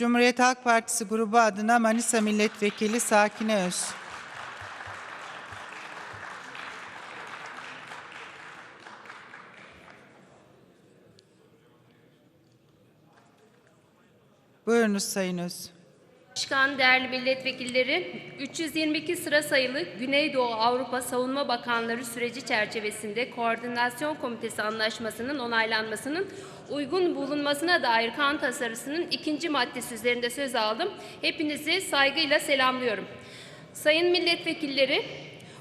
Cumhuriyet Halk Partisi grubu adına Manisa Milletvekili Sakine Öz. Buyurunuz Sayın Öz. Başkan, değerli milletvekilleri, 322 sıra sayılı Güneydoğu Avrupa Savunma Bakanları süreci çerçevesinde Koordinasyon Komitesi Anlaşması'nın onaylanmasının uygun bulunmasına dair kan tasarısının ikinci maddesi üzerinde söz aldım. Hepinizi saygıyla selamlıyorum. Sayın milletvekilleri,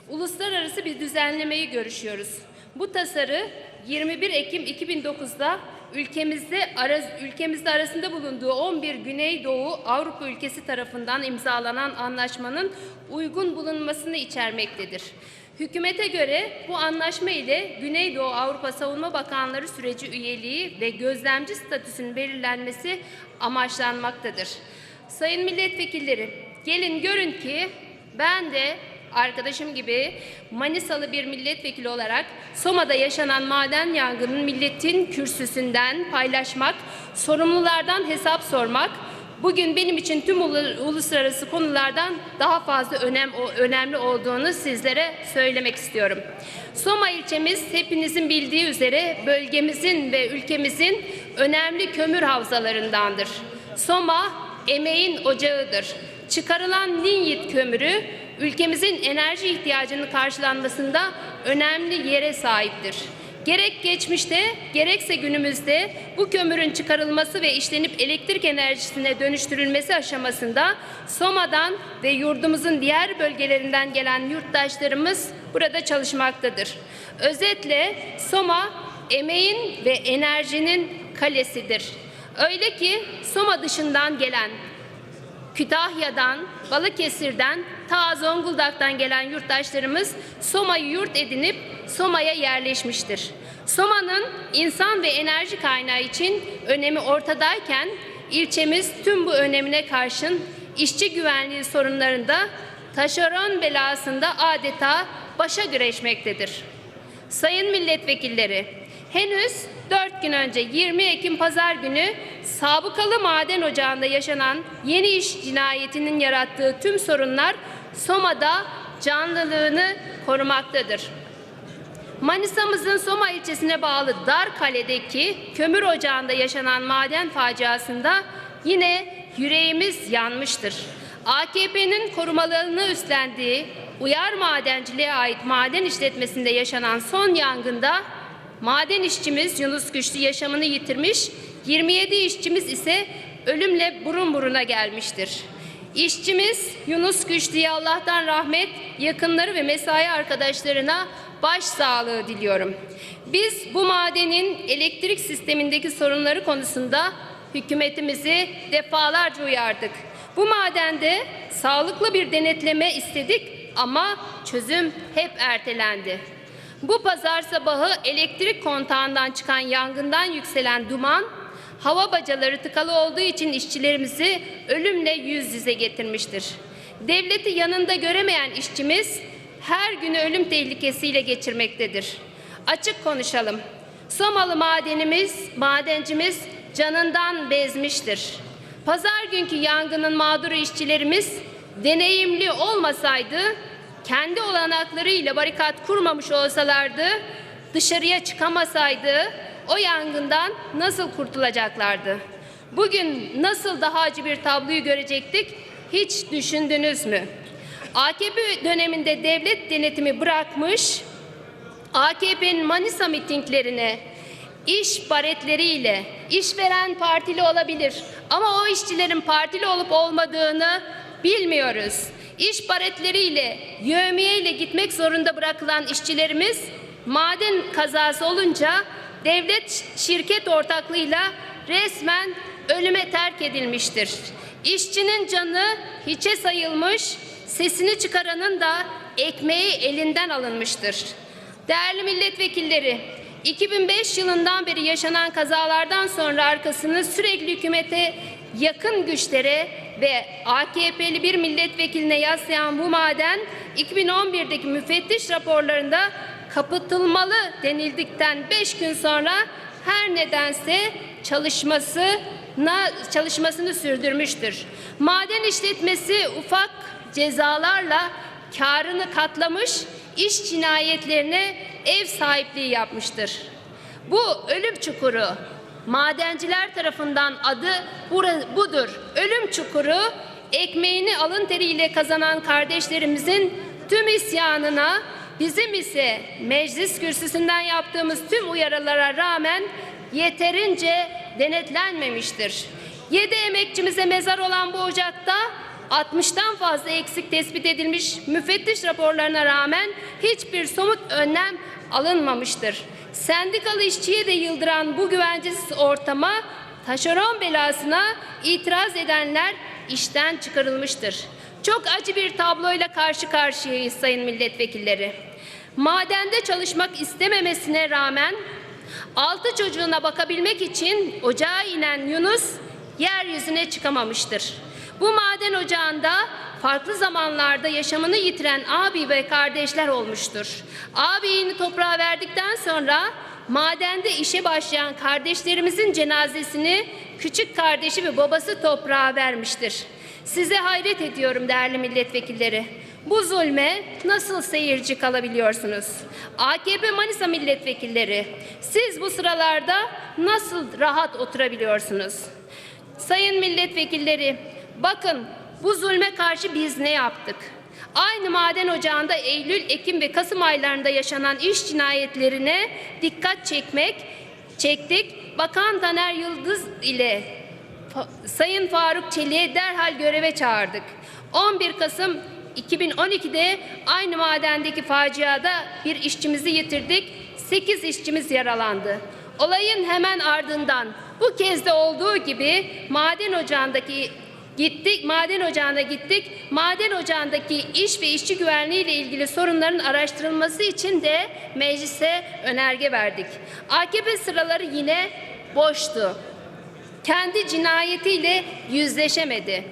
uluslararası bir düzenlemeyi görüşüyoruz. Bu tasarı 21 Ekim 2009'da ülkemizde araz, ülkemizde arasında bulunduğu 11 Güneydoğu Avrupa ülkesi tarafından imzalanan anlaşmanın uygun bulunmasını içermektedir. Hükümete göre bu anlaşma ile Güneydoğu Avrupa Savunma Bakanları süreci üyeliği ve gözlemci statüsünün belirlenmesi amaçlanmaktadır. Sayın milletvekilleri, gelin görün ki ben de arkadaşım gibi Manisalı bir milletvekili olarak Soma'da yaşanan maden yangının milletin kürsüsünden paylaşmak, sorumlulardan hesap sormak, bugün benim için tüm ulu- uluslararası konulardan daha fazla önem önemli olduğunu sizlere söylemek istiyorum. Soma ilçemiz hepinizin bildiği üzere bölgemizin ve ülkemizin önemli kömür havzalarındandır. Soma emeğin ocağıdır. Çıkarılan linyit kömürü ülkemizin enerji ihtiyacının karşılanmasında önemli yere sahiptir. Gerek geçmişte gerekse günümüzde bu kömürün çıkarılması ve işlenip elektrik enerjisine dönüştürülmesi aşamasında Soma'dan ve yurdumuzun diğer bölgelerinden gelen yurttaşlarımız burada çalışmaktadır. Özetle Soma emeğin ve enerjinin kalesidir. Öyle ki Soma dışından gelen Kütahya'dan, Balıkesir'den, ta Zonguldak'tan gelen yurttaşlarımız Soma'yı yurt edinip Soma'ya yerleşmiştir. Soma'nın insan ve enerji kaynağı için önemi ortadayken ilçemiz tüm bu önemine karşın işçi güvenliği sorunlarında taşeron belasında adeta başa güreşmektedir. Sayın milletvekilleri, henüz 4 gün önce 20 Ekim Pazar günü sabıkalı maden ocağında yaşanan yeni iş cinayetinin yarattığı tüm sorunlar Soma'da canlılığını korumaktadır. Manisa'mızın Soma ilçesine bağlı Darkale'deki kömür ocağında yaşanan maden faciasında yine yüreğimiz yanmıştır. AKP'nin korumalarını üstlendiği Uyar Madenciliğe ait maden işletmesinde yaşanan son yangında maden işçimiz Yunus Güçlü yaşamını yitirmiş, 27 işçimiz ise ölümle burun buruna gelmiştir. İşçimiz Yunus Güçlü'ye Allah'tan rahmet, yakınları ve mesai arkadaşlarına başsağlığı diliyorum. Biz bu madenin elektrik sistemindeki sorunları konusunda hükümetimizi defalarca uyardık. Bu madende sağlıklı bir denetleme istedik ama çözüm hep ertelendi. Bu pazar sabahı elektrik kontağından çıkan yangından yükselen duman hava bacaları tıkalı olduğu için işçilerimizi ölümle yüz yüze getirmiştir. Devleti yanında göremeyen işçimiz her günü ölüm tehlikesiyle geçirmektedir. Açık konuşalım. Somalı madenimiz, madencimiz canından bezmiştir. Pazar günkü yangının mağduru işçilerimiz deneyimli olmasaydı, kendi olanaklarıyla barikat kurmamış olsalardı, dışarıya çıkamasaydı o yangından nasıl kurtulacaklardı? Bugün nasıl daha acı bir tabloyu görecektik hiç düşündünüz mü? AKP döneminde devlet denetimi bırakmış, AKP'nin Manisa mitinglerine iş baretleriyle işveren partili olabilir ama o işçilerin partili olup olmadığını bilmiyoruz. İş baretleriyle, yövmiyeyle gitmek zorunda bırakılan işçilerimiz maden kazası olunca devlet şirket ortaklığıyla resmen ölüme terk edilmiştir. İşçinin canı hiçe sayılmış, sesini çıkaranın da ekmeği elinden alınmıştır. Değerli milletvekilleri, 2005 yılından beri yaşanan kazalardan sonra arkasını sürekli hükümete yakın güçlere ve AKP'li bir milletvekiline yaslayan bu maden 2011'deki müfettiş raporlarında kapatılmalı denildikten 5 gün sonra her nedense çalışması çalışmasını sürdürmüştür. Maden işletmesi ufak cezalarla karını katlamış, iş cinayetlerine ev sahipliği yapmıştır. Bu ölüm çukuru madenciler tarafından adı budur. Ölüm çukuru ekmeğini alın teriyle kazanan kardeşlerimizin tüm isyanına bizim ise meclis kürsüsünden yaptığımız tüm uyarılara rağmen yeterince denetlenmemiştir. Yedi emekçimize mezar olan bu ocakta 60'tan fazla eksik tespit edilmiş müfettiş raporlarına rağmen hiçbir somut önlem alınmamıştır. Sendikalı işçiye de yıldıran bu güvencesiz ortama taşeron belasına itiraz edenler işten çıkarılmıştır. Çok acı bir tabloyla karşı karşıyayız sayın milletvekilleri. Madende çalışmak istememesine rağmen altı çocuğuna bakabilmek için ocağa inen Yunus yeryüzüne çıkamamıştır. Bu maden ocağında farklı zamanlarda yaşamını yitiren abi ve kardeşler olmuştur. Ağabeyini toprağa verdikten sonra madende işe başlayan kardeşlerimizin cenazesini küçük kardeşi ve babası toprağa vermiştir. Size hayret ediyorum değerli milletvekilleri. Bu zulme nasıl seyirci kalabiliyorsunuz? AKP Manisa milletvekilleri, siz bu sıralarda nasıl rahat oturabiliyorsunuz? Sayın milletvekilleri, bakın bu zulme karşı biz ne yaptık? Aynı maden ocağında Eylül, Ekim ve Kasım aylarında yaşanan iş cinayetlerine dikkat çekmek, çektik. Bakan Taner Yıldız ile Sayın Faruk Çelik'e derhal göreve çağırdık. 11 Kasım 2012'de aynı madendeki faciada bir işçimizi yitirdik. 8 işçimiz yaralandı. Olayın hemen ardından bu kez de olduğu gibi maden ocağındaki gittik, maden ocağına gittik. Maden ocağındaki iş ve işçi güvenliği ile ilgili sorunların araştırılması için de meclise önerge verdik. AKP sıraları yine boştu kendi cinayetiyle yüzleşemedi.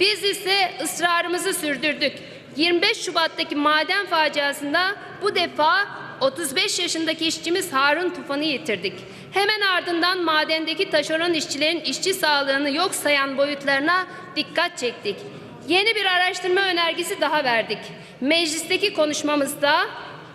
Biz ise ısrarımızı sürdürdük. 25 Şubat'taki maden faciasında bu defa 35 yaşındaki işçimiz Harun Tufan'ı yitirdik. Hemen ardından madendeki taşeron işçilerin işçi sağlığını yok sayan boyutlarına dikkat çektik. Yeni bir araştırma önergesi daha verdik. Meclisteki konuşmamızda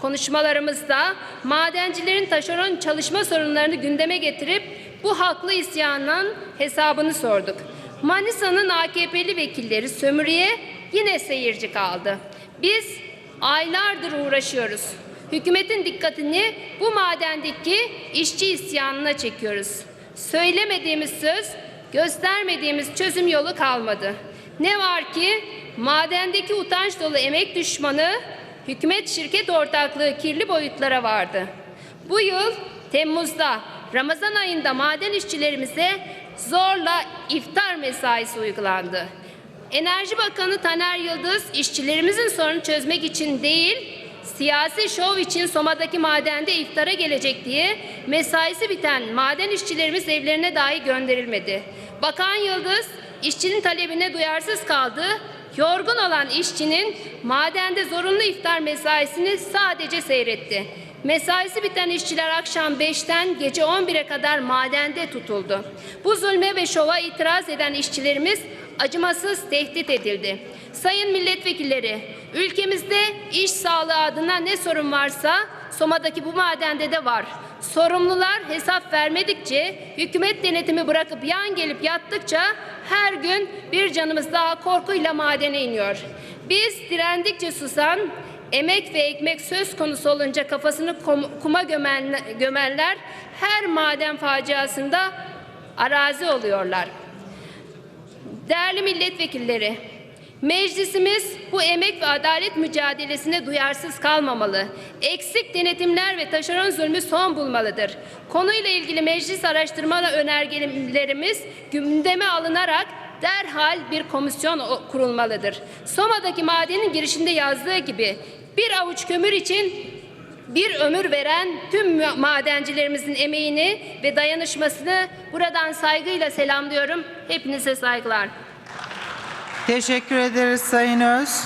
konuşmalarımızda madencilerin taşeron çalışma sorunlarını gündeme getirip bu haklı isyanın hesabını sorduk. Manisa'nın AKP'li vekilleri sömürüye yine seyirci kaldı. Biz aylardır uğraşıyoruz. Hükümetin dikkatini bu madendeki işçi isyanına çekiyoruz. Söylemediğimiz söz, göstermediğimiz çözüm yolu kalmadı. Ne var ki madendeki utanç dolu emek düşmanı hükümet şirket ortaklığı kirli boyutlara vardı. Bu yıl Temmuz'da Ramazan ayında maden işçilerimize zorla iftar mesaisi uygulandı. Enerji Bakanı Taner Yıldız işçilerimizin sorunu çözmek için değil, siyasi şov için Soma'daki madende iftara gelecek diye mesaisi biten maden işçilerimiz evlerine dahi gönderilmedi. Bakan Yıldız işçinin talebine duyarsız kaldı. Yorgun olan işçinin madende zorunlu iftar mesaisini sadece seyretti. Mesaisi biten işçiler akşam 5'ten gece 11'e kadar madende tutuldu. Bu zulme ve şova itiraz eden işçilerimiz acımasız tehdit edildi. Sayın milletvekilleri, ülkemizde iş sağlığı adına ne sorun varsa Soma'daki bu madende de var. Sorumlular hesap vermedikçe, hükümet denetimi bırakıp yan gelip yattıkça her gün bir canımız daha korkuyla madene iniyor. Biz direndikçe susan, emek ve ekmek söz konusu olunca kafasını kuma gömen, gömenler her maden faciasında arazi oluyorlar. Değerli milletvekilleri, meclisimiz bu emek ve adalet mücadelesine duyarsız kalmamalı. Eksik denetimler ve taşeron zulmü son bulmalıdır. Konuyla ilgili meclis araştırma önergelerimiz gündeme alınarak derhal bir komisyon kurulmalıdır. Soma'daki madenin girişinde yazdığı gibi bir avuç kömür için bir ömür veren tüm ma- madencilerimizin emeğini ve dayanışmasını buradan saygıyla selamlıyorum. Hepinize saygılar. Teşekkür ederiz Sayın Öz.